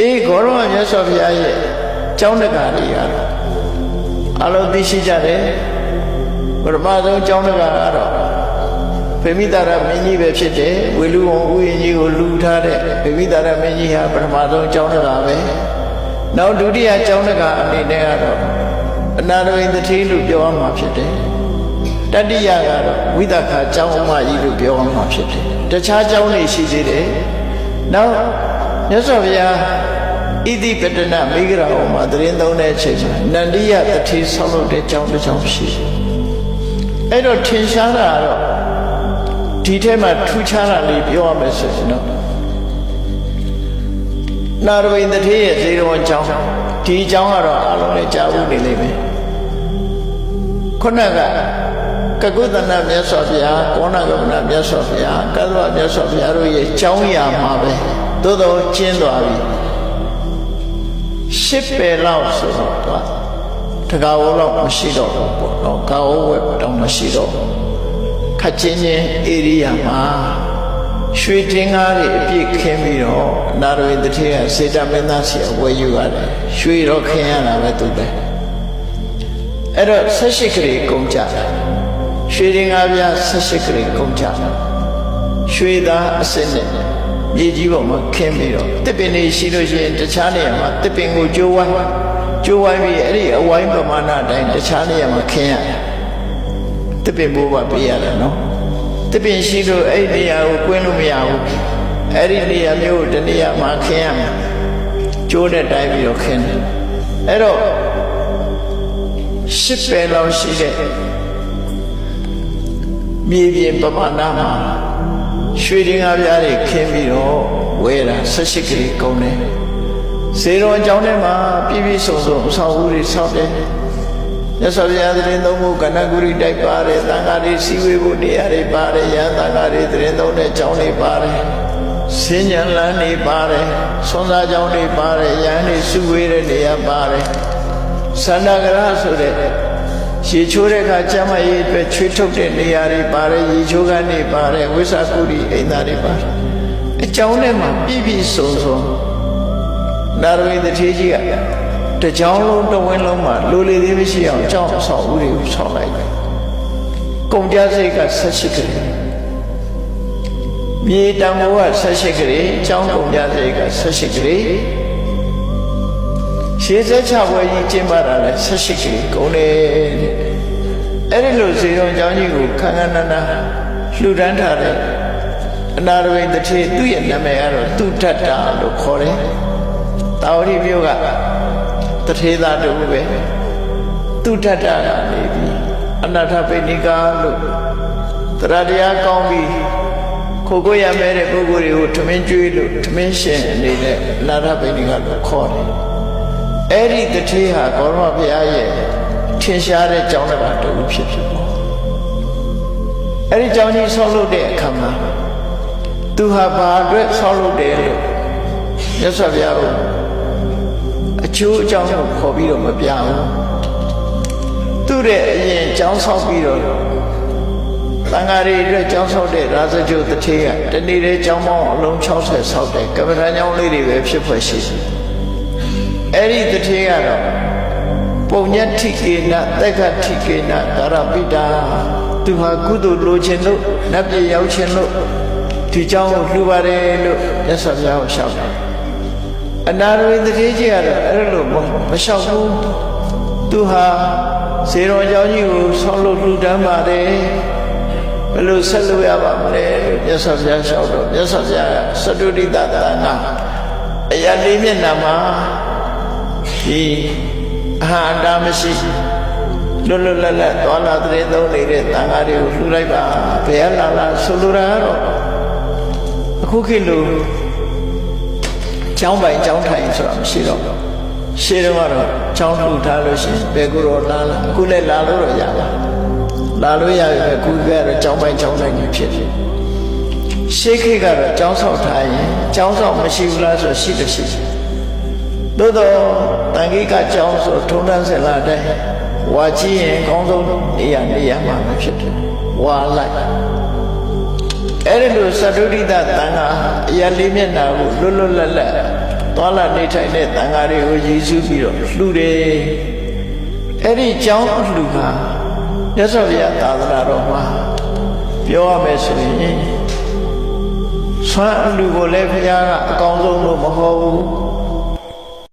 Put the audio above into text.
အေးဂေါရမမြတ်စွာဘုရားရဲ့ကျောင်းတကာတွေကတော့အလုံးသိရှိကြတယ်ပထမဆုံးကျောင်းတကာကတော့ဗေမိတာရမင်းကြီးပဲဖြစ်တယ်ဝေလူဝန်ဥယျာဉ်ကြီးကိုလူထားတဲ့ဗေမိတာရမင်းကြီးဟာပထမဆုံးကျောင်းတကာပဲနောက်ဒုတိယကျောင်းတကာအနေနဲ့ကတော့အနာရဝိန်တတိလို့ပြောရမှာဖြစ်တယ်တတိယကတော့ဝိသခာကျောင်းအမကြီးလို့ပြောရမှာဖြစ်တယ်တခြားကျောင်းတွေရှိသေးတယ်နောက် မြတ်စွာဘုရားဣတိပတနာမိဂရာဟောမှာတရင်သုံးတဲ့အချိန်မှာနန္ဒီယတတိဆောက်လုပ်တဲ့ကျောင်းတစ်ကျောင်းရှိတယ်အဲ့တော့ထင်ရှားတာကတော့ဒီထဲမှာထူးခြားတာလေးပြောရမယ်ဆိုရင်တော့နာရဝိန်တတိရဲ့ဇေရဝံကျောင်းဒီကျောင်းကတော့အလုံးနဲ့ကြာဦးနေလိမ့်မယ်ခုနကကကုသနာမြတ်စွာဘုရားကောဏကမနာမြတ်စွာဘုရားကသဝမြတ်စွာဘုရားတို့ရဲ့ကျောင်းရာမှာပဲ သို့တော်ကျင်းသွားပြီရှစ်ပယ်လောက်ဆိုတော့သူကတကာဝလောက်မရှိတော့ဘူးပေါ့နော်ကာဝဝက်တောင်မရှိတော့ဘူးခက်ချင်းချင်းဧရိယာမှာရွှေတင်းကားတွေအပြည့်ခင်းပြီးတော့နာရဝေတထေကစေတမင်းသားစီအဝယ်ယူရတယ်ရွှေတော့ခင်းရတာပဲသူပဲအဲ့တော့ဆက်ရှိကလေးကုန်ကြတယ်ရွှေတင်းကားပြဆက်ရှိကလေးကုန်ကြတယ်ရွှေသားအစစ်နဲ့ မြေကြီးပေါ်မှာခင်းပြီးတော့တစ်ပင်တွေရှိလို့ရှိရင်တခြားနေရာမှာတစ်ပင်ကိုကျိုးဝိုင်းကျိုးဝိုင်းပြီးအဲ့ဒီအဝိုင်းပမာဏအတိုင်းတခြားနေရာမှာခင်းရတယ်တစ်ပင်ဘိုးပါပေးရတယ်နော်တစ်ပင်ရှိလို့အဲ့ဒီနေရာကိုကွင်းလို့မရဘူးအဲ့ဒီနေရာမျိုးကိုတနေရာမှာခင်းရမယ်ကျိုးတဲ့တိုင်းပြီးတော့ခင်းတယ်အဲ့တော့ရှစ်ပယ်လောက်ရှိတဲ့မြေပြင်ပမာဏမှာ ရွှေတင်ကားပြားတွေခင်းပြီးတော့ဝဲတာ၁၈ကလေးကုန်တယ်ဇေရောအကြောင်းထဲမှာပြည့်ပြည့်စုံစုံအဆောက်အဦတွေဆောက်တယ်မြတ်စွာဘုရားသတင်းသုံးဖို့ကဏ္ဍဂုရိတိုက်ပါတယ်တန်ဃာတွေစီဝေဖို့နေရာတွေပါတယ်ရဟန်းတန်ဃာတွေသတင်းသုံးတဲ့ကျောင်းတွေပါတယ်စဉ္ညာလန်းတွေပါတယ်ဆွမ်းစားကျောင်းတွေပါတယ်ရဟန်းတွေစုဝေးတဲ့နေရာပါတယ်သန္တာကရဆိုတဲ့ ရေချိုးတဲ့အခါကျမ်းမရေးအတွက်ချွေးထုတ်တဲ့နေရာတွေပါတယ်ရေချိုးကနေပါတယ်ဝိသကုရိအိမ်သားတွေပါတယ်အကြောင်းထဲမှာပြည့်ပြည့်စုံစုံနာရဝိတထေကြီးကတကြောင်လုံးတဝင်းလုံးမှာလိုလေသေးမရှိအောင်ကြောင်းအဆောင်ဦးတွေကိုဆောက်လိုက်တယ်ကုန်ကြစိတ်ကဆက်ရှိကလေးမြေတံမိုးကဆက်ရှိကလေးကြောင်းကုန်ကြစိတ်ကဆက်ရှိကလေး ရှေးဆက်ချပွဲကြီးကျင်းပတာလဲဆက်ရှိကလေးကုန်တယ်တဲ့အဲ့ဒီလိုဇေယျအကြောင်းကြီးကိုခန်းခန်းနာနာလှူဒန်းထားတဲ့အနာရဝိတထေသူ့ရဲ့နာမည်ကတော့သူထတ္တာလို့ခေါ်တယ်တာဝတိမြို့ကတထေသာတူပဲသူထတ္တာကနေပြီးအနာထပိဏိကာလို့တရားတရားကောင်းပြီးခိုကိုရမဲတဲ့ပုဂ္ဂိုလ်တွေကိုထမင်းကျွေးလို့ထမင်းရှင်အနေနဲ့အနာထပိဏိကာလို့ခေါ်တယ် အဲ့ဒီတထေဟာဂေါရမဘုရားရဲ့ထင်ရှားတဲ့ကြောင်းတစ်ပါးတူဖြစ်ဖြစ်ပေါ့အဲ့ဒီကြောင်းကြီးဆောက်လုပ်တဲ့အခါမှာသူဟာဘာအတွက်ဆောက်လုပ်တယ်လို့မြတ်စွာဘုရားကအကျိုးအကြောင်းကိုခေါ်ပြီးတော့မပြဘူးသူ့ရဲ့အရင်ကြောင်းဆောက်ပြီးတော့တန်ဃာတွေအတွက်ကြောင်းဆောက်တဲ့ရာဇဂုတထေကတနေ့တည်းကြောင်းပေါင်းအလုံး60ဆောက်တယ်ကမ္ဘာကြောင်းလေးတွေပဲဖြစ်ဖွယ်ရှိတယ် အဲ့ဒီတထေကတော့ပုံညတိကေနတက္ကတိကေနကာရပိတာသူဟာကုသိုလ်လိုချင်လို့နတ်ပြည်ရောက်ချင်လို့ဒီเจ้าကိုလှူပါတယ်လို့မြတ်စွာဘုရားကိုရှောက်တယ်အနာရဝိတတိကြီးကတော့အဲ့လိုမလျှောက်ဘူးသူဟာဇေရောเจ้าကြီးကိုဆောက်လို့လှူဒန်းပါတယ်ဘယ်လိုဆက်လို့ရပါမလဲလို့မြတ်စွာဘုရားရှောက်တော့မြတ်စွာဘုရားသတ္တုတိတတနာအရာလေးမျက်နှာမှာ ဒီအဟာအတာမရှိလွတ်လွတ်လပ်လပ်သွားလာတဲ့သုံးနေတဲ့တန်ဃာတွေကိုလှူလိုက်ပါဘယ်လာလာဆိုလိုတာကတော့အခုခေတ်လိုကျောင်းပိုင်ကျောင်းထိုင်ဆိုတာမရှိတော့ဘူးရှေးတော့ကတော့ကျောင်းလှူထားလို့ရှိရင်ဘယ်ကူတော့လာလာအခုလည်းလာလို့တော့ရပါလာလို့ရပြီအခုကတော့ကျောင်းပိုင်ကျောင်းထိုင်ကြီးဖြစ်တယ်ရှေးခေတ်ကတော့ကျောင်းဆောက်ထားရင်ကျောင်းဆောက်မရှိဘူးလားဆိုရှိတယ်ရှိတယ် သို့တော့တန်ခိကကျောင်းဆိုထုံးတန်းစင်လာတဲ့ဝါကြည့်ရင်အကောင်းဆုံးနေရာနေရာမှာဖြစ်တယ်ဝါလိုက်အဲ့ဒီလိုသတ္တုဒိတသံဃာအရာလေးမျက်နာကိုလွတ်လွတ်လပ်လပ်သွာလာနေထိုင်တဲ့တန်ဃာတွေကိုရည်စူးပြီးတော့လှူတယ်အဲ့ဒီကျောင်းအလှူဟာမြတ်စွာဘုရားသာသနာတော်မှာပြောရမယ်ဆိုရင်ဆွမ်းအလှူကိုလည်းဘုရားကအကောင်းဆုံးလို့မဟုတ်ဘူး